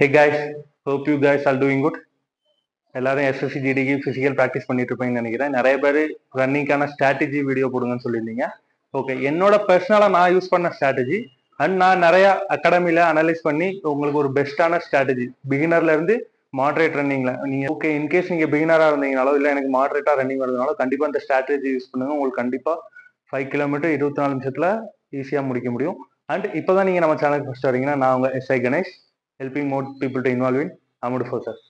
Hey guys hope you guys all doing good எல்லாரும் SSC ஜிடிக்கு physical practice பண்ணிட்டு இருப்பீங்கன்னு நினைக்கிறேன். நிறைய பேர் ரன்னிங்கான ஸ்ட்ராட்டஜி வீடியோ போடுங்கன்னு சொல்லியிருந்தீங்க. ஓகே என்னோட பர்சனலாக நான் யூஸ் பண்ண ஸ்ட்ராட்டஜி அண்ட் நான் நிறைய அகாடமியில் அனலைஸ் பண்ணி உங்களுக்கு ஒரு பெஸ்ட்டான ஸ்ட்ராட்டஜி பிகினர்ல இருந்து மாட்ரேட் ரன்னிங்ல நீங்க ஓகே இன்கேஸ் நீங்க பிகினரா இருந்தீங்கனாலோ இல்லை எனக்கு மாட்ரேட்டா ரன்னிங் வருதுனால கண்டிப்பா இந்த ஸ்ட்ராட்டஜி யூஸ் பண்ணுங்க. உங்களுக்கு கண்டிப்பா ஃபைவ் கிலோமீட்டர் இருபத்தி நாலு நிமிஷத்துல ஈஸியா முடிக்க முடியும். அண்ட் இப்போ தான் நீங்கள் நம்ம சேனலுக்கு ஃபஸ்ட் வரீங்கன்னா நான் உங்கள் SI Ganesh helping more people to involve in அமுடு for sir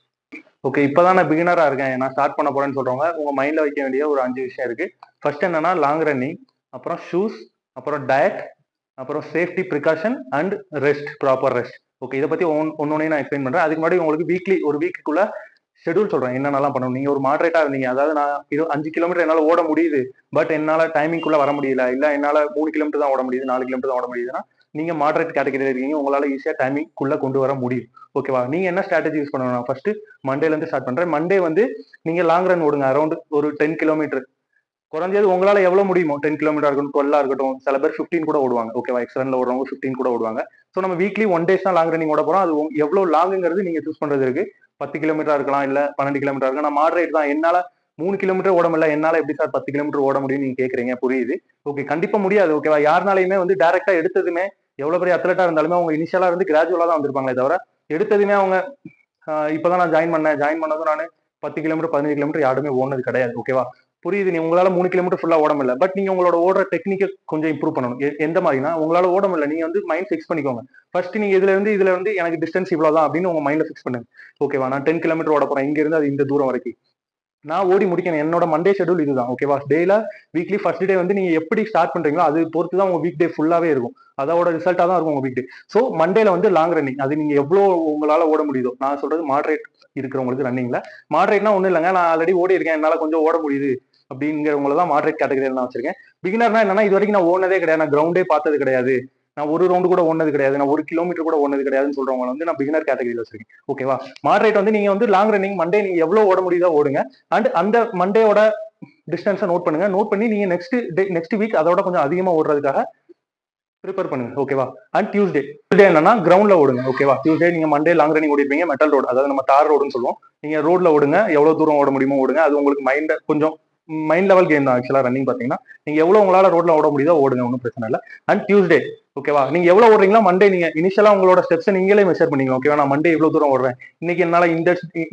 okay இப்போதான் நான் பிகினராக இருக்கேன். நான் ஸ்டார்ட் பண்ண போகிறேன்னு சொல்கிறவங்க உங்கள் மைண்டில் வைக்க வேண்டிய ஒரு அஞ்சு விஷயம் இருக்குது ஃபர்ஸ்ட் என்னன்னா லாங் ரன்னிங் அப்புறம் ஷூஸ் அப்புறம் டயட் அப்புறம் safety precaution and rest proper rest okay இதை பற்றி ஒன் ஒன்று நான் எக்ஸ்பிளைன் பண்ணுறேன் அதுக்கு முன்னாடி உங்களுக்கு வீக்லி ஒரு வீக்குக்குள்ளே ஷெடியூல் சொல்றேன். என்னென்னலாம் பண்ணணும்? நீங்க ஒரு மாடரேட்டா இருந்தீங்க. அதாவது நான் இது அஞ்சு கிலோமீட்டர் என்னால ஓட முடியுது. பட் என்னால டைமிங்குள்ள வர முடியல. இல்ல என்னால மூணு கிலோமீட்டர் தான் ஓட முடியுது நாலு கிலோமீட்டர் தான் ஓட முடியுதுன்னா நீங்க மாடரேட் கேட்டகரியில் இருக்கீங்க. உங்களால ஈஸியா டைமிங்குள்ள கொண்டு வர முடியும். ஓகேவா நீங்க என்ன ஸ்ட்ராட்டஜி யூஸ் பண்ணணும்? ஃபர்ஸ்ட் மண்டேல இருந்து ஸ்டார்ட் பண்றேன். மண்டே வந்து நீங்க லாங் ரன் ஓடுங்க. அரௌண்ட் ஒரு டென் கிலோமீட்டர் குறைஞ்சது உங்களால எவ்வளவு முடியுமோ? டென் கிலோமீட்டர் இருக்கட்டும் டுவெல்லா இருக்கட்டும் சில பேர் ஃபிஃப்டீன் கூட ஓடுவாங்க. ஓகேவா எக்ஸ் ஓடுறவங்க ஃபிஃப்டீன் கூட ஓடுவாங்க. ஸோ நம்ம வீக்லி ஒன் டேஸ் தான் லாங் ரன்னிங் ஓட போறோம். அது எவ்வளவு லாங்குங்கிறது நீங்க சூஸ் பண்றது இருக்கு. பத்து கிலோமீட்டர் இருக்கலாம் இல்ல பன்னெண்டு கிலோமீட்டர் இருக்கலாம். நான் மாடரேட் தான். என்னால மூணு கிலோமீட்டர் ஓட முடியல. என்னால எப்படி சார் பத்து கிலோமீட்டர் ஓட முடியும் நீங்க கேக்குறீங்க? புரியுது. ஓகே கண்டிப்பா முடியாது. ஓகேவா யாருனாலையுமே வந்து டேரக்டா எடுத்ததுமே எவ்வளவு பெரிய அத்லட்டா இருந்தாலுமே அவங்க இனிஷியலா இருந்து கிராஜுவலா தான் வந்திருப்பாங்களே தவிர எடுத்ததுமே அவங்க இப்பதான் நான் ஜாயின் பண்ணேன். ஜாயின் பண்ணதும் நான் பத்து கிலோமீட்டர் பதினஞ்சு கிலோமீட்டர் யாருமே ஓனது கிடையாது. ஓகேவா புரியுது நீ உங்களால மூணு கிலோமீட்டர் ஃபுல்லா ஓட முடியல. பட் நீங்க உங்களோட ஓடுற டெக்னிக்கை கொஞ்சம் இம்ப்ரூவ் பண்ணணும். எந்த மாதிரினா உங்களால ஓட முடியல. நீங்க வந்து மைண்ட் ஃபிக்ஸ் பண்ணிக்கோங்க. ஃபர்ஸ்ட் நீங்க இதுல இருந்து இதுல இருந்து எனக்கு டிஸ்டன்ஸ் இவ்வளவுதான் அப்படின்னு உங்க மைண்ட்ல ஃபிக்ஸ் பண்ணுங்க. ஓகேவா நான் டென் கிலோமீட்டர் ஓட போறேன். இங்க இருந்து அது இந்த தூரம் வரைக்கும். நான் ஓடி முடிக்கணும். என்னோட மண்டே ஷெட்யூல் இதுதான். ஓகேவா டேல வீக்லி ஃபர்ஸ்ட் டே வந்து நீங்க எப்படி ஸ்டார்ட் பண்றீங்களோ அது பொறுத்து தான் உங்க வீக் டே ஃபுல்லாவே இருக்கும். அதோட ரிசல்ட்டா தான் இருக்கும் உங்க வீக் டே ஸோ மண்டேல வந்து லாங் ரன்னிங் அது நீங்க எவ்வளவு உங்களால ஓட முடியுதோ. நான் சொல்றது மாடரேட் இருக்கிறவங்களுக்கு ரன்னிங்ல மாடரேட்னா ஒன்றும் இல்லைங்க. நான் ஆல்ரெடி ஓடி இருக்கேன் என்னால கொஞ்சம் ஓட முடியுது. அப்படிங்கிறவங்கள தான் மாடரேட் கேட்டகரியில் நான் வச்சிருக்கேன். பிகினர்னா என்னன்னா இது வரைக்கும் நான் ஓனதே கிடையாது. நான் கிரவுண்டே பார்த்தது கிடையாது. நான் ஒரு ரவுண்டு கூட ஓனது கிடையாது. நான் ஒரு கிலோமீட்டர் கூட ஓனது கிடையாதுன்னு சொல்றவங்க வந்து நான் பிகினர் கேட்டகரியில் வச்சிருக்கேன். ஓகேவா மாடரேட் வந்து நீங்க வந்து லாங் ரன்னிங் மண்டே நீங்க எவ்வளவு ஓட முடியுதோ ஓடுங்க. அண்ட் அந்த மண்டேயோட டிஸ்டன்ஸை நோட் பண்ணுங்க. நோட் பண்ணி நீங்க நெக்ஸ்ட் டே நெக்ஸ்ட் வீக் அதோட கொஞ்சம் அதிகமா ஓடுறதுக்காக ப்ரிப்பேர் பண்ணுங்க. ஓகேவா அண்ட் டியூஸ்டே டியூஸ்டே என்னன்னா கிரவுண்ட்ல ஓடுங்க. ஓகேவா டியூஸ்டே நீங்க மண்டே லாங் ரன்னிங் ஓடிருப்பீங்க. மெட்டல் ரோடு அதாவது நம்ம தார் ரோடுன்னு சொல்லுவோம். நீங்க ரோட்ல ஓடுங்க. எவ்வளவு தூரம் ஓட முடியுமோ ஓடுங்க. அது உங்களுக்கு மைண்ட கொஞ்சம் மைண்ட் லெவல் கேம் தான் ஆக்சுவலாக ரன்னிங் பார்த்தீங்கன்னா. நீங்கள் எவ்வளோ உங்களால் ரோட்டில் ஓட முடியுதோ ஓடுங்க ஒன்றும் பிரச்சனை இல்லை. அண்ட் டியூஸ்டே ஓகேவா நீங்கள் எவ்வளோ ஓடுறீங்களோ மண்டே நீங்கள் இனிஷியலாக உங்களோட ஸ்டெப்ஸை நீங்களே மெஷர் பண்ணீங்க ஓகேவா நான் மண்டே இவ்வளோ தூரம் ஓடுறேன் இன்னைக்கு என்னால் இந்த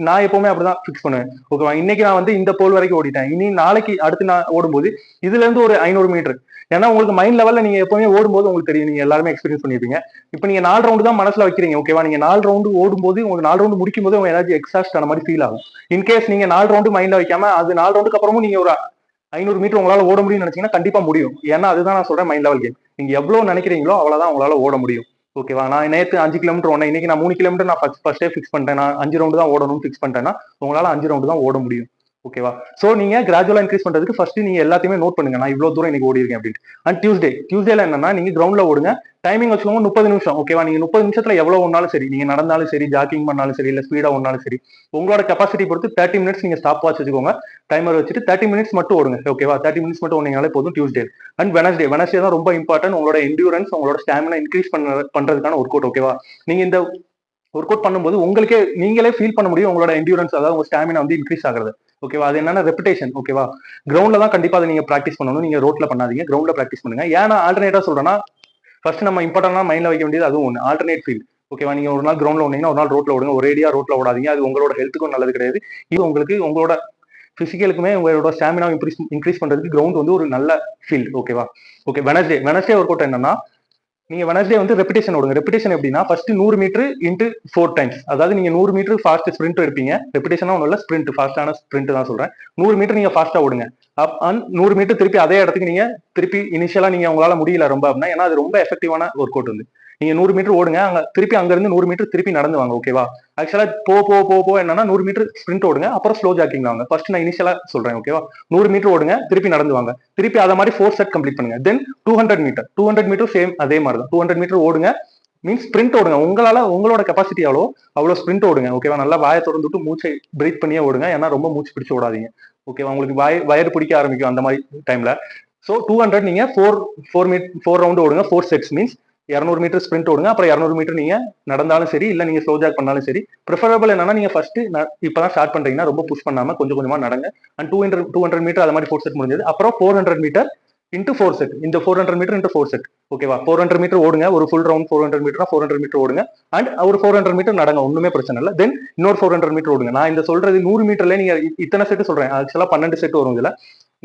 நான் எப்போவுமே அப்படி தான் ஃபிக்ஸ் பண்ணுவேன் ஓகேவா இன்னைக்கு நான் வந்து இந்த போல் வரைக்கும் ஓடிட்டேன். இனி நாளைக்கு அடுத்து நான் ஓடும்போது இதுலேருந்து ஒரு ஐநூறு மீட்டர் ஏன்னா உங்களுக்கு மைண்ட் லெவல்ல நீங்க எப்பவுமே ஓடும்போது உங்களுக்கு தெரியும். நீங்க எல்லாருமே எக்ஸ்பீரியன்ஸ் பண்ணிருப்பீங்க. இப்போ நீங்க நாலு ரவுண்டு தான் மனசுல வைக்கிறீங்க ஓகேவா நீங்க நாலு ரவுண்டு ஓடும்போது உங்களுக்கு நாலு ரவுண்டு முடிக்கும் போது உங்க எனர்ஜி எக்ஸாஸ்ட் ஆன மாதிரி ஃபீல் ஆகும். இன்கேஸ் நீங்க நாலு ரவுண்டு மைண்ட்ல வைக்காம அது நாலு ரவுண்டுக்கு அப்புறமும் நீங்க ஒரு ஐநூறு மீட்டர் உங்களால ஓட முடியும்னு நினைச்சீங்கன்னா கண்டிப்பா முடியும். ஏன்னா அதுதான் நான் சொல்றேன் மைண்ட் லெவல் கேம் நீங்க எவ்வளவு நினைக்கிறீங்களோ அவ்வளவுதான் உங்களால ஓட முடியும். ஓகேவா நான் நேற்று அஞ்சு கிலோமீட்டர் ஓடனேன். இன்னைக்கு நான் மூணு கிலோமீட்டர் நான் ஃபர்ஸ்ட் ஃபர்ஸ்டே ஃபிக்ஸ் பண்ணிட்டேன். நான் அஞ்சு ரவுண்டு தான் ஓடணும்னு ஃபிக்ஸ் பண்ணிட்டேன்னா உங்களால அஞ்சு ரவுண்டு தான் ஓட முடியும். ஓகேவா சோ நீங்க கிராஜுவலா இன்க்ரீஸ் பண்றதுக்கு ஃபர்ஸ்ட் நீங்க எல்லாத்தையுமே நோட் பண்ணுங்க. நான் இவ்வளவு தூரம் இன்னைக்கு ஓடி இருக்கேன் அப்படின்ட்டு அண்ட் டியூஸ்டே டியூஸ்டேல என்னன்னா நீங்க கிரவுண்ட்ல ஓடுங்க. டைமிங் வச்சுக்கோங்க முப்பது நிமிஷம். ஓகேவா நீங்க முப்பது நிமிஷத்துல எவ்வளவு ஒன்னாலும் சரி நீங்க நடந்தாலும் சரி ஜாக்கிங் பண்ணாலும் சரி இல்ல ஸ்பீடா ஒன்னாலும் சரி உங்களோட கெப்பாசிட்டி பொறுத்து தேர்ட்டி மினிட்ஸ் நீங்க ஸ்டாப் வாட்ச் வச்சுக்கோங்க. டைமர் வச்சுட்டு தேர்ட்டி மினிட்ஸ் மட்டும் ஓடுங்க. ஓகேவா தேர்ட்டி மினிட்ஸ் மட்டும் ஓடினாலே போதும் டியூஸ்டே அண்ட் வெனஸ்டே வெனஸ்டே தான் ரொம்ப இம்பார்ட்டன்ட் உங்களோட என்டியூரன்ஸ் உங்களோட ஸ்டாமினா இன்க்ரீஸ் பண்ண பண்றதுக்கான ஒர்க் அவுட் ஓகேவா நீங்க இந்த ஒர்க் அவுட் பண்ணும்போது உங்களுக்கே நீங்களே ஃபீல் பண்ண முடியும் உங்களோட என்டியூரன்ஸ் அதாவது உங்க ஸ்டாமினா வந்து இன்க்ரீஸ் ஆகுறது. ஓகேவா அது என்னன்னா ரெப்புடேஷன் ஓகேவா கிரவுண்ட்ல தான் கண்டிப்பா அதை நீங்க ப்ராக்டிஸ் பண்ணணும். நீங்க ரோட்ல பண்ணாதீங்க. கிரவுண்ட்ல ப்ராக்டிஸ் பண்ணுங்க. ஏன்னா ஆல்டர்னேட்டா சொல்றேன்னா ஃபர்ஸ்ட் நம்ம இம்பார்ட்டன்டா மைண்ட்ல வைக்க வேண்டியது அதுவும் ஒன்று ஆல்டர்னேட் ஃபீல் ஓகேவா நீங்க ஒரு நாள் கிரவுண்ட்ல ஓடுனீங்கன்னா ஒரு நாள் ரோட்ல ஓடுங்க. ஒரேடியா ரோட்ல ஓடாதீங்க. அது உங்களோட ஹெல்த்துக்கும் நல்லது கிடையாது. இது உங்களுக்கு உங்களோட பிசிக்கலுக்குமே உங்களோட ஸ்டாமினா இன்க்ரீஸ் இன்க்ரீஸ் பண்றதுக்கு கிரவுண்ட் வந்து ஒரு நல்ல ஃபீல்ட் ஓகேவா okay Wednesday Wednesday work out என்னன்னா நீங்க வெனஸ்டே வந்து ரெப்பிடேஷன் ஓடுங்க. ரெப்பிடேஷன் எப்படின்னா ஃபர்ஸ்ட் நூறு மீட்டர் இன்ட்டு ஃபோர் டைம்ஸ் அதாவது நீங்க நூறு மீட்டர் ஃபாஸ்ட் ஸ்ப்ரிண்ட் எடுப்பீங்க. ரெப்பிடேஷனா ஒன்றும் இல்லை ஸ்ப்ரிண்ட் ஃபாஸ்டான ஸ்ப்ரிண்ட் தான் சொல்றேன். நூறு மீட்டர் நீங்க ஃபாஸ்டா ஓடுங்க. அப் அண்ட் நூறு மீட்டர் திருப்பி அதே இடத்துக்கு நீங்க திருப்பி இனிஷியலா நீங்க உங்களால முடியல ரொம்ப அப்படின்னா ஏன்னா அது ரொம்ப எஃபெக்டிவான ஒர்க் அவுட் வந்து. நீங்க நூறு மீட்டர் ஓடுங்க. அங்க திருப்பி அங்க இருந்து நூறு மீட்டர் திருப்பி நடந்து வாங்க ஓகேவா ஆக்சுவலா போ போ போ போ என்னன்னா நூறு மீட்டர் ஸ்ப்ரிண்ட் ஓடுங்க. அப்புறம் ஸ்லோ ஜாக்கிங் வாங்க. ஃபர்ஸ்ட் நான் இனிஷியலா சொல்றேன் ஓகேவா நூறு மீட்டர் ஓடுங்க திருப்பி நடந்து வாங்க. திருப்பி அதை மாதிரி ஃபோர் செட் கம்ப்ளீட் பண்ணுங்க. Then two hundred metre two hundred metre same அதே மாதிரி தான் டூ ஹண்ட்ரட் மீட்டர் ஓடுங்க. மீன்ஸ் ஸ்ப்ரிண்ட் ஓடுங்க. உங்களால உங்களோட கெப்பாசிட்டி எவ்வளோ அவ்வளோ ஸ்ப்ரிண்ட் ஓடுங்க ஓகேவா நல்லா வாயை திறந்துட்டு மூச்சை பிரீத் பண்ணியே ஓடுங்க. ஏன்னா ரொம்ப மூச்சு பிடிச்சு ஓடாதீங்க. ஓகேவா உங்களுக்கு வாய் வயர் பிடிக்க ஆரம்பிக்கும் அந்த மாதிரி டைம்ல ஸோ டூ ஹண்ட்ரட் நீங்க four four meet four round ஓடுங்க. ஃபோர் செட்ஸ் மீன்ஸ் இரநூறு மீட்டர் ஸ்ப்ரிண்ட் ஓடுங்க. அப்புறம் இரநூறு மீட்டர் நீங்க நடந்தாலும் சரி இல்ல நீங்க ஸ்லோ ஜாக் பண்ணாலும் சரி ப்ரிஃபரபிள் என்னன்னா நீங்க ஃபர்ஸ்ட் இப்பதான் ஸ்டார்ட் பண்றீங்கன்னா ரொம்ப புஷ் பண்ணாம கொஞ்சம் கொஞ்சமா நடங்க. And two hundred two hundred metre அது மாதிரி ஃபோர் செட் முடிஞ்சது. அப்புறம் four hundred metre into four set இந்த four hundred metre into four set ஓகேவா ஃபோர் ஹண்ட்ரட் மீட்டர் ஓடுங்க. ஒரு full round four hundred metre four hundred metre ஓடுங்க. And ஒரு ஃபோர் ஹண்ட்ரட் மீட்டர் நடங்க. ஒன்றுமே பிரச்சனை இல்லை. தென் இன்னொரு ஃபோர் ஹண்ட்ரட் மீட்டர் ஓடுங்க. நான் இந்த சொல்றது நூறு மீட்டர்ல நீங்க இத்தனை செட் சொல்றேன். ஆக்சுவலாக பன்னெண்டு செட் வரும் இதில்.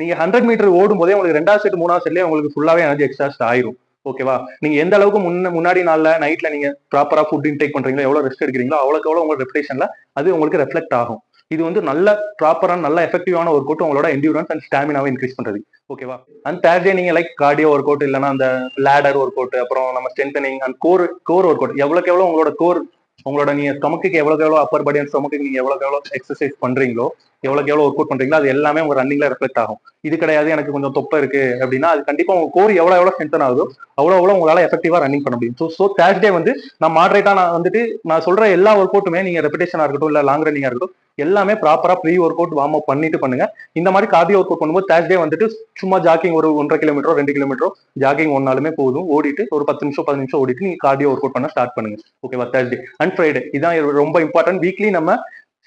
நீங்க ஹண்ட்ரட் மீட்டர் ஓடும் போதே உங்களுக்கு ரெண்டாவது செட் மூணாவது செட்லேயே உங்களுக்கு ஃபுல்லாவே எனர்ஜி எக்ஸாஸ்ட் ஆயிரும். ஓகேவா நீங்க எந்த அளவுக்கு முன்ன முன்னாடி நாள்ல நைட்ல நீங்க ப்ராப்பரா ஃபுட் இன்டேக் பண்றீங்களோ எவ்வளவு ரெஸ்ட் எடுக்கிறீங்களோ அவ்வளவுக்கு எவ்வளவு உங்க ரெப்டேஷன்ல அது உங்களுக்கு ரெஃப்ளெக்ட் ஆகும். இது வந்து நல்ல ப்ராப்பரான நல்ல எஃபெக்டிவான ஒர்க் அவுட் உங்களோட என்டியூரன்ஸ் அண்ட் ஸ்டாமினாவை இன்க்ரீஸ் பண்றது. ஓகேவா அண்ட் தேர்ட் டே நீங்க லைக் கார்டியோ ஒர்க் அவுட் இல்லைன்னா அந்த லேடர் ஒர்க் அவுட் அப்புறம் நம்ம strengthening and core core work out எவ்வளவுக்கு எவ்வளவு உங்களோட கோர் உங்களோட நீங்க ஸ்டமக்கு எவ்வளவுக்கு எவ்வளவு அப்பர் பாடி அண்ட் ஸ்டொமக்கு நீங்க எவ்வளவுக்கு எவ்வளவு எக்ஸசைஸ் பண்றீங்களோ எவ்வளோக்கு எவ்வளோ ஒர்க் அவுட் பண்ணுறீங்களோ அது எல்லாமே உங்கள் ரன்னிங்ல ரெஃப்ளெக்ட் ஆகும். இது கிடையாது எனக்கு கொஞ்சம் தொப்பை இருக்கு அப்படின்னா அது கண்டிப்பாக உங்க கோர் எவ்வளோ எவ்வளோ ஸ்ட்ரென்தன் ஆகுதோ அவ்வளோ அவ்வளோ உங்களால் எஃபெக்டிவாக ரன்னிங் பண்ண முடியும். ஸோ ஸோ தேர்ஸ்டே வந்து நான் மாட்ரேட்டாக நான் வந்துட்டு நான் சொல்கிற எல்லா ஒர்க் அவுட்டுமே நீங்கள் ரெப்பிடேஷனா இருக்கட்டும் இல்லை லாங் ரன்னிங்காக இருக்கட்டும் எல்லாமே ப்ராப்பராக pre work out warm up பண்ணிட்டு பண்ணுங்க. இந்த மாதிரி கார்டியோ ஒர்க் அவுட் பண்ணும்போது தேர்ஸ்டே வந்துட்டு சும்மா ஜாக்கிங் ஒரு ஒன்றரை கிலோமீட்டரோ ரெண்டு கிலோமீட்டரோ ஜாக்கிங் ஒன்னாலுமே போதும். ஓடிட்டு ஒரு பத்து நிமிஷம் பதினஞ்சு நிமிஷம் ஓடிட்டு நீங்க கார்டியோ ஒர்க் அவுட் பண்ண ஸ்டார்ட் பண்ணுங்க. ஓகேவா தேர்ஸ்டே அண்ட் ஃப்ரைடே இதான் ரொம்ப இம்பார்ட்டன்ட் வீக்லி நம்ம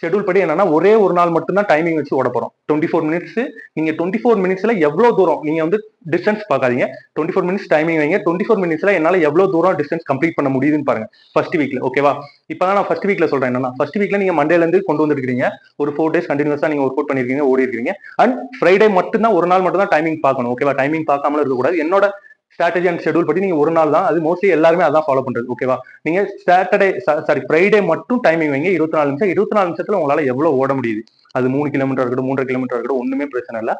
ஷெட்யூல் படி என்னன்னா ஒரே ஒரு நாள் மட்டும்தான் டைமிங் வச்சு ஓட போறோம். டுவெண்ட்டி ஃபோர் மினிட்ஸ் நீங்க டுவெண்ட்டி ஃபோர் மினிட்ஸ்ல எவ்வளவு தூரம் நீங்க வந்து டிஸ்டன்ஸ் பார்க்காதீங்க. டுவெண்ட்டி ஃபோர் மினிட்ஸ் டைமிங் வைங்க. டுவெண்ட்டி ஃபோர் மினிட்ஸ்ல என்னால எவ்வளவு தூரம் டிஸ்டன்ஸ் கம்ப்ளீட் பண்ண முடியுதுன்னு பாருங்க. ஃபர்ஸ்ட் வீக்ல ஓகேவா இப்பதான் நான் ஃபர்ஸ்ட் வீக்ல சொல்றேன் என்னன்னா ஃபர்ஸ்ட் வீக்ல நீங்க மண்டேல இருந்து கொண்டு வந்துருக்கீங்க ஒரு ஃபோர் டேஸ் கண்டினியூஸா நீங்க ஒர்க் அவுட் பண்ணிருக்கீங்க ஓடி இருக்கீங்க அண்ட் ஃப்ரைடே மட்டும் தான் ஒரு நாள் மட்டும் தான் டைமிங் பார்க்கணும் ஓகேவா டைமிங் பார்க்காமல இருக்கக்கூடாது. என்னோட ஸ்ட்ராட்டஜி அண்ட் ஷெட்யூல் படி நீங்க ஒரு நாள் தான் அது மோஸ்ட்லி எல்லாருமே அதான் ஃபாலோ பண்றது ஓகேவா நீங்க சாட்டர்டே சாரி ஃப்ரைடே மட்டும் டைமிங் வைங்க இருபத்தி நாலு நிமிஷம் இருபத்தி நாலு நிமிஷத்துல உங்களால எவ்வளவு ஓட முடியுது? அது மூணு கிலோமீட்டர் இருக்கட்டும் மூன்றரை கிலோமீட்டர் இருக்கட்டும் ஒண்ணுமே பிரச்சனை இல்லை.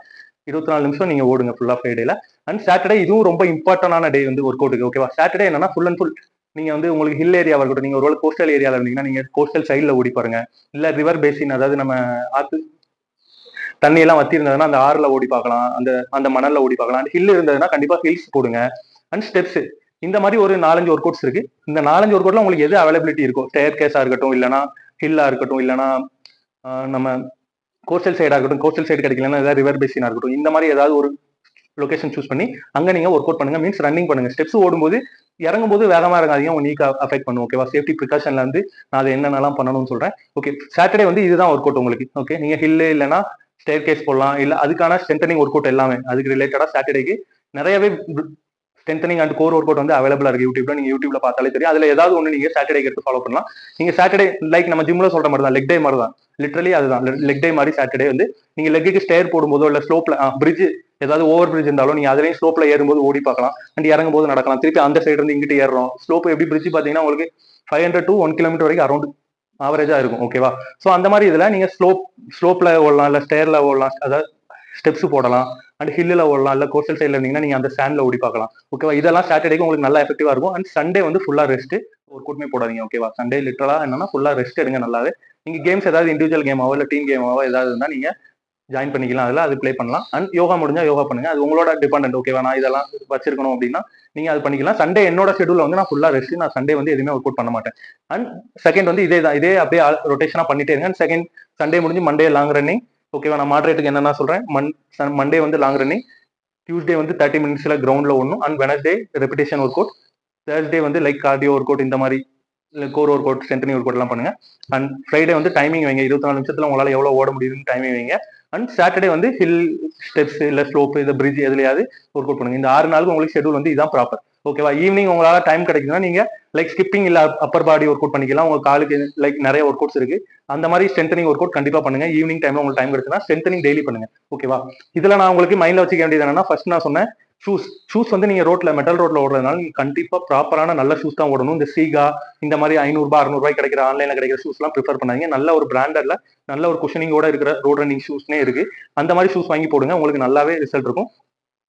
இருபத்தி நாலு நிமிஷம் நீங்க ஓடுங்க ஃபுல்லா ஃப்ரைடேல அண்ட் சாட்டர்டே இதுவும் ரொம்ப இம்பார்ட்டன்டான டே வந்து ஒர்க் அவுட்டுக்கு ஓகேவா சாட்டர்டே என்னன்னா ஃபுல் அண்ட் ஃபுல் நீங்க வந்து உங்களுக்கு ஹில் ஏரியாவா இருக்கட்டும் நீங்க ஒரு கோஸ்டல் ஏரியாவில் இருந்தீங்கன்னா நீங்க கோஸ்டல் சைட்ல ஓடி பாருங்க. இல்ல ரிவர் பேசின் அதாவது நம்ம ஆத்து தண்ணி எல்லாம் வத்தி இருந்ததுன்னா அந்த ஆறுல ஓடி பார்க்கலாம் அந்த அந்த மணல்ல ஓடி பார்க்கலாம். அந்த ஹில் இருந்ததுன்னா கண்டிப்பா ஹில்ஸ் போடுங்க. அண்ட் ஸ்டெப்ஸ் இந்த மாதிரி ஒரு நாலஞ்சு ஒர்க் அவுட்ஸ் இருக்கு. இந்த நாலஞ்சு ஒர்க் அவுட்ல உங்களுக்கு எது அவைலபிலிட்டி இருக்கும் ஸ்டேர் கேஸா இருக்கட்டும் இல்லைன்னா ஹில்லா இருக்கட்டும் இல்லைன்னா நம்ம கோஸ்டல் சைடா இருக்கட்டும் கோஸ்டல் சைடு கிடைக்கலன்னா ஏதாவது ரிவர் பேசினா இருக்கட்டும் இந்த மாதிரி ஏதாவது ஒரு லொகேஷன் சூஸ் பண்ணி அங்க நீங்க ஒர்க் அவுட் பண்ணுங்க. மீன்ஸ் ரன்னிங் பண்ணுங்க. ஸ்டெப்ஸ் ஓடும்போது இறங்கும் போது வேகமா இறங்காதீங்க. உங்க நீக்க அஃபெக்ட் பண்ணும். ஓகேவா சேஃப்டி ப்ரிகாஷன்ல இருந்து நான் அதை என்னென்னலாம் பண்ணணும்னு சொல்றேன். ஓகே சாட்டர்டே வந்து இதுதான் ஒர்க் அவுட் உங்களுக்கு. ஓகே நீங்க ஹில்லு இல்லைன்னா ஸ்டேர் கேஸ் போடலாம். இல்லை அதுக்கான ஸ்ட்ரென்தனிங் ஒர்க் அவுட் எல்லாமே அதுக்கு ரிலேட்டடாக சாட்டர்டேக்கு நிறையவே strengthening and core work out வந்து அவைலபிளா இருக்கு யூடியூப்ல நீங்க யூடியூப்ல பார்த்தாலே தெரியும். அதுல ஏதாவது ஒன்று நீங்க சாட்டர்டேக்கு எடுத்து ஃபாலோ பண்ணலாம். நீங்க சாட்டர்டே லைக் நம்ம ஜிம்ல சொல்ற மாதிரி தான் லெக் டே மாதிரி தான் லிட்டரலி அதுதான் லெக் டே மாதிரி சாட்டர்டே வந்து நீங்க லெக்குக்கு ஸ்டேர் போடும்போதோ இல்ல ஸ்லோப்ல பிரிட்ஜ் ஏதாவது ஓவர் பிரிட்ஜ் இருந்தாலும் நீங்க அதுலயும் ஸ்லோப்ல ஏறும்போது ஓடி பார்க்கலாம். அண்ட் இறங்கும் போது நடக்கலாம். திருப்பி அந்த சைடு இருந்து இங்கிட்டு ஏறுறோம். ஸ்லோப் எப்படி பிரிட்ஜ் பாத்தீங்கன்னா உங்களுக்கு five hundred to one kilometre வரைக்கும் அரௌண்ட் ஆவரேஜா இருக்கும் ஓகேவா ஸோ அந்த மாதிரி இதுல நீங்க ஸ்லோப் ஸ்லோப்ல ஓடலாம் இல்ல ஸ்டேர்ல ஓடலாம் அதாவது ஸ்டெப்ஸ் போடலாம் அண்ட் ஹில்லில் ஓடலாம் இல்ல கோஸ்டல் சைட்ல இருந்தீங்கன்னா நீங்க அந்த ஸ்டாண்ட்ல ஓடி பார்க்கலாம் ஓகேவா இதெல்லாம் சாட்டர்டேக்கு உங்களுக்கு நல்லா எஃபெக்டிவா இருக்கும் அண்ட் சண்டே வந்து ஃபுல்லா ரெஸ்ட் ஒரு கூட்டமே போடாதீங்க ஓகேவா சண்டே லிட்டரலா என்னன்னா ஃபுல்லா ரெஸ்ட் எடுங்க நல்லாவே. நீங்க கேம்ஸ் ஏதாவது இண்டிவிஜுவல் கேமாவோ இல்ல டீம் கேமாவோ ஏதாவது இருந்தா நீங்க ஜாயின் பண்ணிக்கலாம். அதில் அது ப்ளே பண்ணலாம். அண்ட் யோகா முடிஞ்சா யோகா பண்ணுங்க. அது உங்களோட டிபெண்ட் ஓகேவா நான் இதெல்லாம் வச்சிருக்கணும் அப்படின்னா நீங்க அது பண்ணிக்கலாம். சண்டே என்னோட ஷெடியூல் வந்து நான் ஃபுல்லா ரெஸ்ட் நான் சண்டே வந்து எதுவுமே ஒர்க் அவுட் பண்ண மாட்டேன். அண்ட் செகண்ட் வந்து இதே தான் இதே அப்படியே ரொட்டேஷனா பண்ணிட்டே இருங்க. அண்ட் செகண்ட் சண்டே முடிஞ்சு மண்டே லாங் ரன்னிங் ஓகேவா நான் மாட்ரேட்டுக்கு என்னென்ன சொல்றேன்? மண் மண்டே வந்து லாங் ரன்னிங் டியூஸ்டே வந்து தேர்ட்டி மினிட்ஸ்ல கிரவுண்ட்ல ஒன்றும் and Wednesday repetition work out Thursday வந்து லைக் கார்டியோ ஒர்க் அவுட் இந்த மாதிரி core work out strengthening work அவுட்லாம் பண்ணுங்க. அண்ட் ஃப்ரைடே வந்து டைமிங் வைங்க. இருபத்தி நாலு நிமிஷத்துல எவ்வளோ ஓட முடியுதுன்னு டைமிங் வைங்க. அண்ட் சாட்டர்டே வந்து ஹில் ஸ்டெப்ஸ் இல்லை ஸ்லோப் இந்த பிரிட்ஜ் எதுலையாவது ஒர்க் அவுட் பண்ணுங்க. இந்த ஆறு நாளுக்கு உங்களுக்கு ஷெடியூல் வந்து இதான் ப்ராப்பர் ஓகேவா ஈவினிங் உங்களால் டைம் கிடைக்குதுன்னா நீங்க லைக் ஸ்கிப்பிங் இல்ல அப்பர் பாடி ஒர்க் அவுட் பண்ணிக்கலாம். உங்க காலுக்கு லைக் நிறைய ஒர்க் அவுட்ஸ் இருக்கு. அந்த மாதிரி ஸ்ட்ரென்தனிங் ஒர்க் அவுட் கண்டிப்பா பண்ணுங்க. ஈவினிங் டைம்ல உங்களுக்கு டைம் கிடைச்சுன்னா ஸ்ட்ரென்தனிங் டெய்லி பண்ணுங்க. ஓகேவா இதுல நான் உங்களுக்கு மைண்ட்ல வச்சுக்க வேண்டியது என்னன்னா ஃபர்ஸ்ட் நான் சொன்னேன் ஷூஸ் ஷூஸ் வந்து நீங்க ரோட்ல மெட்டல் ரோட்ல ஓடுறதுனால நீங்க கண்டிப்பா ப்ராப்பரான நல்ல ஷூஸ் தான் ஓடணும். இந்த சீகா இந்த மாதிரி ஐநூறுபா அறுநூறுபாய் கிடைக்கிற ஆன்லைன்ல கிடைக்கிற ஷூஸ் எல்லாம் ப்ரிஃபர் பண்ணாதீங்க. நல்ல ஒரு பிராண்டட்ல நல்ல ஒரு குஷனிங்கோட இருக்கிற ரோட் ரன்னிங் ஷூஸ்னே இருக்கு. அந்த மாதிரி ஷூஸ் வாங்கி போடுங்க உங்களுக்கு நல்லாவே ரிசல்ட் இருக்கும்.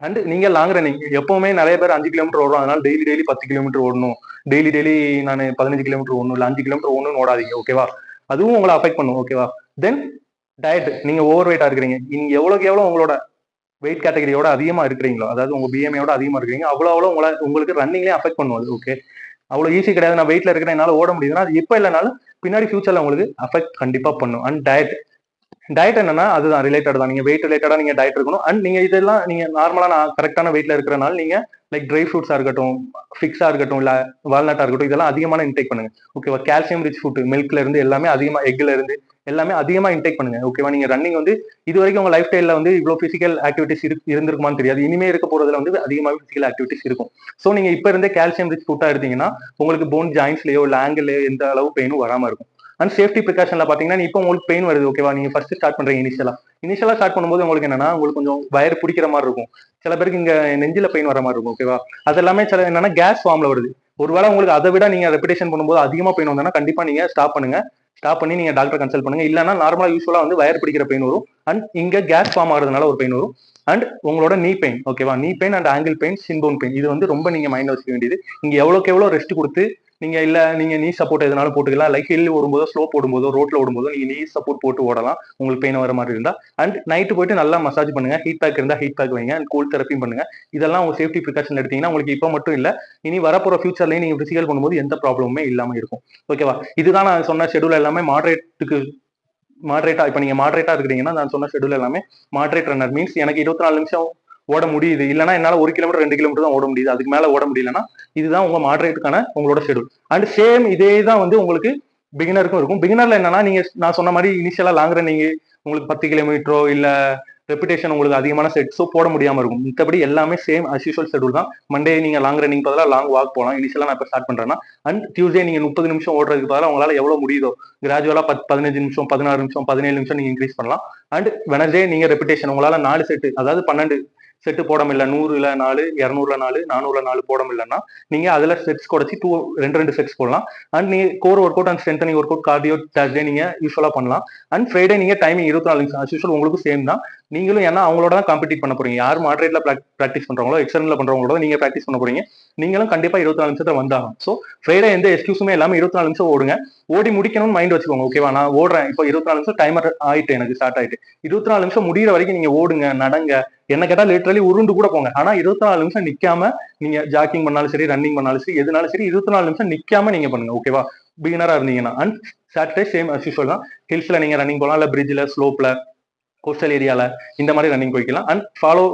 அண்ட் நீங்க லாங் ரன்னிங் எப்பவுமே நிறைய பேர் அஞ்சு கிலோமீட்டர் ஓடுறோம் அதனால டெய்லி டெய்லி பத்து கிலோமீட்டர் ஓடணும். டெய்லி டெய்லி நான் பதினஞ்சு கிலோமீட்டர் ஓடணும். இல்லை அஞ்சு கிலோமீட்டர் ஓடணும்னு ஓடாதீங்க ஓகேவா அதுவும் உங்களை அஃபெக்ட் பண்ணும் ஓகேவா தென் டயட் நீங்க ஓவர் வெயிட்டா இருக்கிறீங்க. நீங்க எவ்வளவுக்கு எவ்வளவு உங்களோட வெயிட் கேட்டகரியோட அதிகமா இருக்கிறீங்களோ அதாவது உங்க பிஎம்ஐயோட அதிகமா இருக்கிறீங்க அவ்வளோ அவ்வளோ உங்களை உங்களுக்கு ரன்னிங்லேயே அஃபெக்ட் பண்ணுவது ஓகே அவ்வளோ ஈஸி கிடையாது. நான் வெயிட்ல இருக்கிறேன் என்னால் ஓட முடியுதுன்னா அது இப்போ இல்லைனாலும் பின்னாடி ஃபியூச்சர்ல உங்களுக்கு அஃபெக்ட் கண்டிப்பா பண்ணும். அண்ட் டயட் டயட் என்னன்னா அதுதான் ரிலேட்டட் தான். நீங்க வெயிட் ரிலேட்டடா நீங்க டயட் இருக்கணும். அண்ட் நீங்க இதெல்லாம் நீங்க நார்மலா நான் கரெக்டான வெயிட்ல இருக்கிறனால நீங்க லைக் ட்ரை ஃப்ரூட்ஸா இருக்கட்டும் ஃபிக்ஸா இருக்கட்டும் இல்ல வால்நட்டா இருக்கட்டும் இதெல்லாம் அதிகமான இன்டேக் பண்ணுங்க. ஓகேவா கால்சியம் ரிச் ஃபுட் மில்க்ல இருந்து எல்லாமே அதிகமா எக்ல இருந்து எல்லாமே அதிகமாக இன்டேக் பண்ணுங்க ஓகேவா நீங்கள் ரன்னிங் வந்து இது வரைக்கும் உங்கள் லைஃப் ஸ்டைலில் வந்து இவ்வளோ ஃபிசிக்கல் ஆக்டிவிட்டிஸ் இருந்திருக்குமான்னு தெரியாது. இனிமே இருக்க போகிறதுல வந்து அதிகமாக ஃபிசிக்கல் ஆக்டிவிட்டிஸ் இருக்கும். ஸோ நீங்கள் இப்போ இருந்தே கால்சியம் ரிச் ஃபுட்டாக எடுத்தீங்கன்னா உங்களுக்கு போன் ஜாயின்ஸ்லயோ இல்ல எந்த அளவு பெயினும் வராமல் இருக்கும். அண்ட் சேஃப்டி ப்ரிகாஷன்ல பாத்தீங்கன்னா இப்போ உங்களுக்கு பெயின் வருது ஓகேவா நீங்க ஃபர்ஸ்ட் ஸ்டார்ட் பண்றீங்க இனிஷியலா இனிஷியலா ஸ்டார்ட் பண்ணும்போது உங்களுக்கு என்னன்னா உங்களுக்கு கொஞ்சம் வயர் பிடிக்கிற மாதிரி இருக்கும். சில பேருக்கு இங்க நெஞ்சில பெயின் வர மாதிரி இருக்கும் ஓகேவா அது எல்லாமே சில என்னன்னா கேஸ் ஃபார்ம்ல வருது. ஒருவேளை உங்களுக்கு அதை விட நீங்க ரெப்பிடேஷன் பண்ணும்போது அதிகமா பெயின் வந்தா கண்டிப்பா நீங்க ஸ்டாப் பண்ணுங்க. ஸ்டாப் பண்ணி நீங்க டாக்டர் கன்சல்ட் பண்ணுங்க. இல்லைன்னா நார்மலா யூஸ்வலா வந்து வயர் பிடிக்கிற பெயின் வரும். அண்ட் இங்க கேஸ் ஃபார்ம் ஆகிறதுனால ஒரு பெயின் வரும். அண்ட் உங்களோட நீ பெயின் ஓகேவா knee pain and ankle pain shinbone pain இது வந்து ரொம்ப நீங்க மைண்ட் வச்சுக்க வேண்டியது. இங்க எவ்வளோக்கு எவ்வளோ ரெஸ்ட் கொடுத்து நீங்க இல்ல நீங்க நீ சப்போர்ட் எதனாலும் போட்டுக்கலாம். லைக் ஹில் ஓடும்போதோ ஸ்லோ போடும்போதோ ரோட்ல ஓடும்போதோ நீங்க நீ சப்போர்ட் போட்டு ஓடலாம். உங்களுக்கு பெயின் வர மாதிரி இருந்தா. அண்ட் நைட்டு போயிட்டு நல்லா மசாஜ் பண்ணுங்க. ஹீட் பேக் இருந்தா ஹீட் பேக் வைங்க. அண்ட் கூல் தெரப்பியும் பண்ணுங்க. இதெல்லாம் உங்க சேஃப்டி ப்ரிகாஷன் எடுத்தீங்கன்னா உங்களுக்கு இப்போ மட்டும் இல்ல. இனி வரப்போற ஃபியூச்சர்லயும் நீங்க பிசிக்கல் பண்ணும்போது எந்த ப்ராப்ளமுமே இல்லாம இருக்கும். ஓகேவா இதுதான் நான் சொன்ன ஷெடியூல் எல்லாமே மாடரேட்டுக்கு மாடரேட்டா இப்போ நீங்க மாடரேட்டா இருக்கிறீங்கன்னா நான் சொன்ன ஷெடியூல் எல்லாமே மாடரேட் ரன்னர் மீன்ஸ் எனக்கு இருபத்தி நாலு நிமிஷம் ஓட முடியுது. இல்லைன்னா என்னால் ஒரு கிலோமீட்டர் ரெண்டு கிலோமீட்டர் தான் ஓட முடியுது. அதுக்கு மேலே ஓட முடியலன்னா இதுதான் உங்கள் மாடரேட்டுக்கான உங்களோட ஷெடியூல் அண்ட் சேம் இதே தான் வந்து உங்களுக்கு பிகினருக்கும் இருக்கும். பிகினரில் என்னன்னா நீங்கள் நான் சொன்ன மாதிரி இனிஷியலாக லாங் ரன்னிங் உங்களுக்கு பத்து கிலோமீட்டரோ இல்லை ரெப்புடேஷன் உங்களுக்கு அதிகமான செட்ஸோ போட முடியாமல் இருக்கும். மற்றபடி எல்லாமே சேம் அஸ் யூஷுவல் ஷெடியூல் தான். மண்டே நீங்கள் லாங் ரன்னிங் பதிலாக லாங் வாக் போகலாம் இனிஷியலாக நான் இப்போ ஸ்டார்ட் பண்ணுறேன்னா அண்ட் டியூஸ்டே நீங்கள் முப்பது நிமிஷம் ஓடுறதுக்கு பதிலாக உங்களால் எவ்வளோ முடியுதோ கிராஜுவலாக பத் பதினஞ்சு நிமிஷம் பதினாறு நிமிஷம் பதினேழு நிமிஷம் நீங்கள் இன்க்ரீஸ் பண்ணலாம். அண்ட் வெனஸ்டே நீங்கள் ரெப்புடேஷன் உங்களால் நாலு செட்டு அதாவது பன்னெண்டு செட்டு போட முடியல நூறுல நாலு இரநூறுல நாலு நானூறுல நாலு போட முடியலன்னா நீங்க அதுல செட்ஸ் குறைச்சி டூ ரெண்டு ரெண்டு செட்ஸ் போடலாம். அண்ட் நீங்க core workout and strengthening workout cardio Thursday நீங்க யூஸ்வலா பண்ணலாம். அண்ட் ஃப்ரைடே நீங்க டைமிங் இருபத்தி நாலு நிமிஷம் யூஸ்வல் உங்களுக்கு சேம் தான். நீங்களும் ஏன்னா அவங்களோட தான் காம்பீட் பண்ண போறீங்க. யார் மாட்ரேட்ல ப்ராக்டிஸ் பண்றவங்களோ எக்ஸ்டர்னல்ல பண்றவங்களோட நீங்க ப்ராக்டிஸ் பண்ண போறீங்க. நீங்களும் கண்டிப்பா இருபத்தி நாலு நிமிஷத்தை வந்தாகும் ஸோ ஃப்ரைடே எந்த எக்ஸ்கியூஸுமே இல்லாம இருபத்தி நாலு நிமிஷம் ஓடுங்க. ஓடி முடிக்கணும்னு மைண்ட் வச்சுக்கோங்க ஓகேவா நான் ஓடுறேன். இப்போ இருபத்தி நாலு நிமிஷம் டைமர் ஆயிட்டு எனக்கு ஸ்டார்ட் ஆயிட்டு. இருபத்தி நாலு நிமிஷம் முடியிற வரைக்கும் நீங்க ஓடுங்க நடங்க. என்ன கேட்டா லிட்டரலி உருண்டு கூட போங்க. ஆனா இருபத்தி நாலு நிமிஷம் நிக்காம நீங்க ஜாக்கிங் பண்ணாலும் சரி ரன்னிங் பண்ணாலும் சரி எதுனாலும் சரி இருபத்தி நாலு நிமிஷம் நிக்காம நீங்க பண்ணுங்க ஓகேவா பிகினரா இருந்தீங்கன்னா. And Saturday same as usual தான். ஹில்ஸ்ல நீங்க ரன்னிங் போகலாம் இல்ல பிரிட்ஜ்ல ஸ்லோப்ல கோஸ்டல் ஏரியால இந்த மாதிரி ரன்னிங் போய்க்கலாம். அண்ட் ஃபாலோ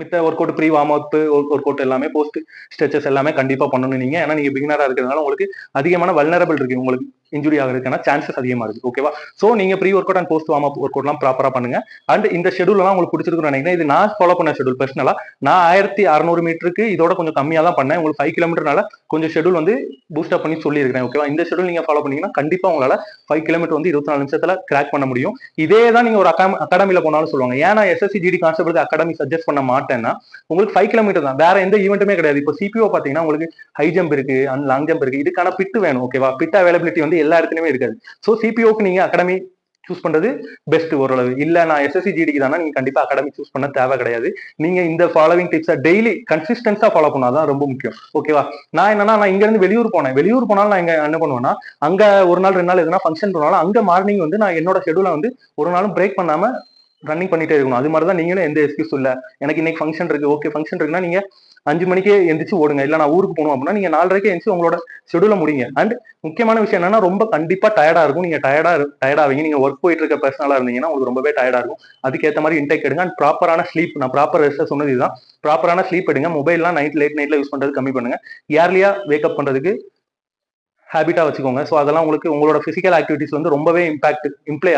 மித்த workout pre warm up workout எல்லாமே போஸ்ட் ஸ்ட்ரெச்சஸ் எல்லாமே கண்டிப்பாக பண்ணணும் நீங்கள் ஏன்னா நீங்கள் பிகினராக இருக்கிறதுனால உங்களுக்கு அதிகமான வல்னரபிள் இருக்கு. உங்களுக்கு இன்ஜுரி ஆகிறதுக்கான சான்சஸ் அதிகமாக இருக்கு. ஓகேவா ஸோ நீங்கள் pre workout and post warm up work அவுட்லாம் ப்ராப்பராக பண்ணுங்க. அண்ட் இந்த ஷெடியூல்லாம் உங்களுக்கு பிடிச்சிருக்குன்னு நினைக்கிறேன். இது நான் ஃபாலோ பண்ண ஷெடியூல் பர்சனலாக நான் ஆயிரத்தி அறுநூறு மீட்டருக்கு இதோட கொஞ்சம் கம்மியாக தான் பண்ணேன். உங்களுக்கு ஃபைவ் கிலோமீட்டர்னால கொஞ்சம் ஷெடியூல் வந்து பூஸ்ட் அப் பண்ணி சொல்லியிருக்கேன் ஓகேவா இந்த ஷெடியூல் நீங்கள் ஃபாலோ பண்ணீங்கன்னா கண்டிப்பாக உங்களால் ஃபைவ் கிலோமீட்டர் வந்து இருபத்தி நாலு நிமிஷத்தில் கிராக் பண்ண முடியும். இதே தான் நீங்கள் ஒரு அகாடமியில் போனாலும் சொல்லுவாங்க. ஏன்னா எஸ்எஸ்சி ஜிடி கான்ஸ்டபிளுக்கு அகாடமி சஜஸ்ட் பண்ண பார்த்தேன்னா உங்களுக்கு ஃபைவ் கிலோமீட்டர் தான். வேற எந்த ஈவெண்ட்டுமே கிடையாது. இப்போ சிபிஓ பாத்தீங்கன்னா உங்களுக்கு ஹை ஜம்ப் இருக்கு அண்ட் லாங் ஜம்ப் இருக்கு. இதுக்கான பிட்டு வேணும் ஓகேவா பிட் அவைலபிலிட்டி வந்து எல்லா இடத்துலயுமே இருக்காது. ஸோ சிபிஓக்கு நீங்க அகாடமி சூஸ் பண்றது பெஸ்ட் ஓரளவு. இல்ல நான் எஸ்எஸ்சி ஜிடிக்கு தானே நீங்க கண்டிப்பா அகாடமி சூஸ் பண்ண தேவை கிடையாது. நீங்க இந்த ஃபாலோவிங் டிப்ஸை டெய்லி கன்சிஸ்டன்ஸா ஃபாலோ பண்ணாதான் ரொம்ப முக்கியம் ஓகேவா நான் என்னன்னா நான் இங்க இருந்து வெளியூர் போனேன். வெளியூர் போனாலும் நான் இங்க என்ன பண்ணுவேன்னா அங்க ஒரு நாள் ரெண்டு நாள் எதுனா ஃபங்க்ஷன் போனாலும் அங்க மார்னிங் வந்து நான் என்னோட ஷெடியூலை வந்து ஒரு நாளும் பிரேக் பண்ணாம ரன்னிங் பண்ணிட்டே இருக்கணும். அது மாதிரி தான் நீங்களும் எந்த எக்ஸ்கியூஸ் இல்லை. எனக்கு இன்னைக்கு ஃபங்க்ஷன் இருக்கு. ஓகே ஃபங்க்ஷன் இருக்குன்னா நீங்க அஞ்சு மணிக்கே எந்திரிச்சு ஓடுங்க. இல்லை நான் ஊருக்கு போகணும் அப்படின்னா நீங்க நாலரைக்கே எந்திரிச்சு உங்களோட ஷெடியூல முடிங்க. அண்ட் முக்கியமான விஷயம் என்னன்னா ரொம்ப கண்டிப்பா டயர்டா இருக்கும். நீங்க டயர்டா டயர்டாவீங்க நீங்க ஒர்க் போயிட்டு இருக்க பர்சனலா இருந்தீங்கன்னா உங்களுக்கு ரொம்பவே டயர்டா இருக்கும். அதுக்கேற்ற மாதிரி இன்டேக் எடுங்க. அண்ட் ப்ராப்பரான ஸ்லீப் நான் ப்ராப்பர் ரெஸ்ட் சொன்னது இதுதான். ப்ராப்பரான ஸ்லீப் எடுங்க. மொபைல்லாம் நைட் லேட் நைட்ல யூஸ் பண்றது கம்மி பண்ணுங்க. ஏர்லியா வேக்கப் பண்றதுக்கு ஹேபிட்டாக வச்சுக்கோங்க. ஸோ அதெல்லாம் உங்களுக்கு உங்களோட ஃபிசிக்கல் ஆக்டிவிட்டிஸ் வந்து ரொம்பவே இம்பாக்ட் இம்ப்ளே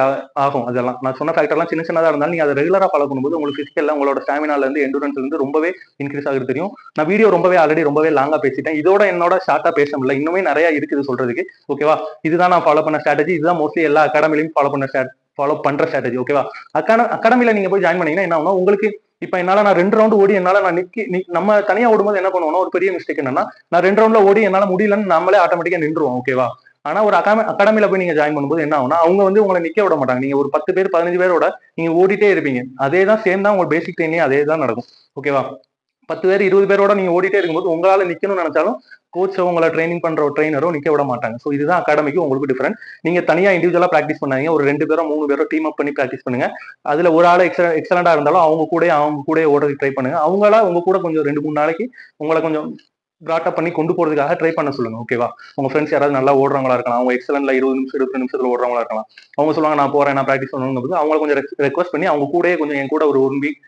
ஆகும் அதெல்லாம். நான் சொன்ன ஃபேக்டர்லாம் சின்ன சின்னதாக இருந்தாலும் நீங்கள் அதை ரெகுலராக ஃபாலோ பண்ணும்போது உங்களுக்கு ஃபிசிக்கலில் உங்களோட ஸ்டாமினாலேருந்து எண்டூரன்ஸ்லேருந்து ரொம்பவே இன்க்ரீஸ் ஆகுது தெரியும். நான் வீடியோ ரொம்பவே ஆல்ரெடி ரொம்பவே லாங்காக பேசிட்டேன். இதோட என்னோட ஷார்ட்டாக பேச முடியல. இன்னுமே நிறைய இருக்குது சொல்கிறதுக்கு ஓகேவா இதுதான் நான் ஃபாலோ பண்ண ஸ்ட்ராட்டஜி இதுதான் மோஸ்ட்லி எல்லா அகாடமிலையும் ஃபாலோ பண்ண ஃபாலோ பண்ற ஸ்ட்ராட்டஜி ஓகேவா அக்கான அகாடமில நீங்க போய் ஜாயின் பண்ணீங்கன்னா என்ன உங்களுக்கு இப்ப என்னால நான் ரெண்டு ரவுண்ட் ஓடி என்னால நான் நிக்கி நம்ம தனியா ஓடும்போது என்ன பண்ணுவோம்னா ஒரு பெரிய மிஸ்டேக் என்னன்னா நான் ரெண்டு ரவுண்ட்ல ஓடி என்னால முடியலன்னு நம்மளே ஆட்டோமேட்டிக்கா நின்றுவோம் ஓகேவா ஆனா ஒரு அகாமி அகாடமில போய் நீங்க ஜாயின் பண்ணும்போது என்ன ஆகும்னா அவங்க வந்து உங்களை நிக்க விட மாட்டாங்க. நீங்க ஒரு பத்து பேர் பதினஞ்சு பேரோட நீங்க ஓடிட்டே இருப்பீங்க. அதே தான் சேம் தான் உங்க பேசிக் ட்ரைனிங் அதே தான் நடக்கும். ஓகேவா பத்து பேர் இருபது பேரோட நீங்க ஓடிட்டே இருக்கும்போது உங்களால நிக்கணும்னு நினைச்சாலும் கோச் உங்களை ட்ரைனிங் பண்ற ஒரு ட்ரைனரும் நிக்க விட மாட்டாங்க. ஸோ இதுதான் அகாடமிக்கு உங்களுக்கு டிஃபரெண்ட் நீங்க தனியா இண்டிவிஜுவலா ப்ராக்டிஸ் பண்ணாதீங்க. ஒரு ரெண்டு பேரும் மூணு பேரும் டீம் அப் பண்ணி ப்ராக்டிஸ் பண்ணுங்க. அதுல ஒரு ஆள் எக்ஸ எக்ஸலண்டா இருந்தாலும் அவங்க கூட அவங்க கூட ஓடுறதுக்கு ட்ரை பண்ணுங்க. அவங்களா உங்க கூட கொஞ்சம் ரெண்டு மூணு நாளைக்கு உங்களை கொஞ்சம் பிராட்டப் பண்ணி கொண்டு போறதுக்காக ட்ரை பண்ண சொல்லுங்க ஓகேவா உங்க ஃப்ரெண்ட்ஸ் யாராவது நல்லா ஓடுறவங்களா இருக்கலாம். அவங்க எக்ஸலன்ட்ல இருபது நிமிஷம் இருபது நிமிஷத்துல ஓடுறவங்களா இருக்கலாம். அவங்க சொல்லுவாங்க நான் போறேன் நான் ப்ராக்டிஸ் பண்ணணுங்கிறது அவங்கள கொஞ்சம் ரெக்வஸ்ட் பண்ணி அவங்க கூடயே கொஞ்சம் என் கூட ஒரு ஒன் வீக்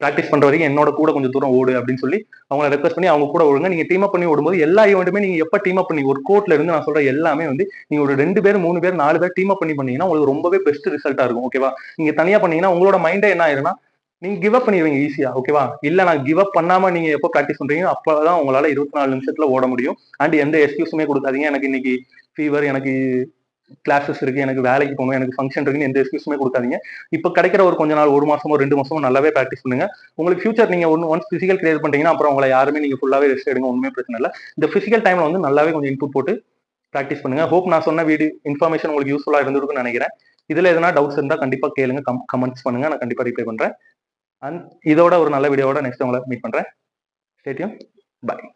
ப்ராக்டிஸ் பண்ற வரைக்கும் என்னோட கூட கொஞ்சம் தூரம் ஓடு அப்படின்னு சொல்லி அவங்கள ரெக்வஸ்ட் பண்ணி அவங்க கூட ஓடுங்க நீங்க டீம் அப் பண்ணி ஓடும்போது எல்லா ஈவெண்ட்டுமே நீங்க எப்ப டீம் அப் பண்ணி ஒரு கோட்ல இருந்து நான் சொல்ற எல்லாமே வந்து நீங்க ஒரு ரெண்டு பேர் மூணு பேர் நாலு பேர் டீம் அப் பண்ணி பண்ணீங்கன்னா உங்களுக்கு ரொம்பவே பெஸ்ட் ரிசல்ட்டா இருக்கும் ஓகேவா நீங்க தனியா பண்ணீங்கன்னா உங்களோட மைண்டே என்ன ஆயிரும்னா நீங்க கிவ் அப் பண்ணிடுவீங்க ஈஸியா ஓகேவா இல்ல நான் கிவ் அப் பண்ணாம நீங்க எப்போ ப்ராக்டிஸ் பண்றீங்க அப்பதான் உங்களால இருபத்தி நாலு நிமிஷத்துல ஓட முடியும். அண்ட் எந்த எக்ஸ்கியூஸுமே கொடுக்காதீங்க. எனக்கு இன்னைக்கு ஃபீவர் எனக்கு கிளாஸஸ் இருக்கு எனக்கு வேலைக்கு போகணும் எனக்கு ஃபங்க்ஷன் இருக்குன்னு எந்த எக்ஸ்கியூஸுமே கொடுக்காதீங்க. இப்போ கிடைக்கிற ஒரு கொஞ்ச நாள் ஒரு மாசமோ ரெண்டு மாசமோ நல்லாவே ப்ராக்டிஸ் பண்ணுங்க. உங்களுக்கு ஃபியூச்சர் நீங்க ஒன் ஒன்ஸ் பிசிக்கல் கிரியேட் பண்ணிட்டீங்கன்னா அப்புறம் உங்களை யாருமே நீங்க ஃபுல்லாவே ரெஸ்ட் எடுங்க ஒன்றுமே பிரச்சனை இல்லை. இந்த பிசிக்கல் டைம்ல வந்து நல்லாவே கொஞ்சம் இன்புட் போட்டு ப்ராக்டிஸ் பண்ணுங்க. ஹோப் நான் சொன்ன வீடியோ இன்ஃபர்மேஷன் உங்களுக்கு யூஸ்ஃபுல்லாக இருந்திருக்கும்னு நினைக்கிறேன். இதுல எதனா டவுட்ஸ் இருந்தால் கண்டிப்பாக கேளுங்க கம் கமெண்ட்ஸ் பண்ணுங்க. நான் கண்டிப்பா ரிப்ளை பண்றேன். அண்ட் இதோட ஒரு நல்ல வீடியோவோட நெக்ஸ்ட் உங்களை மீட் பண்றேன். ஸ்டேட்யூன் பாய்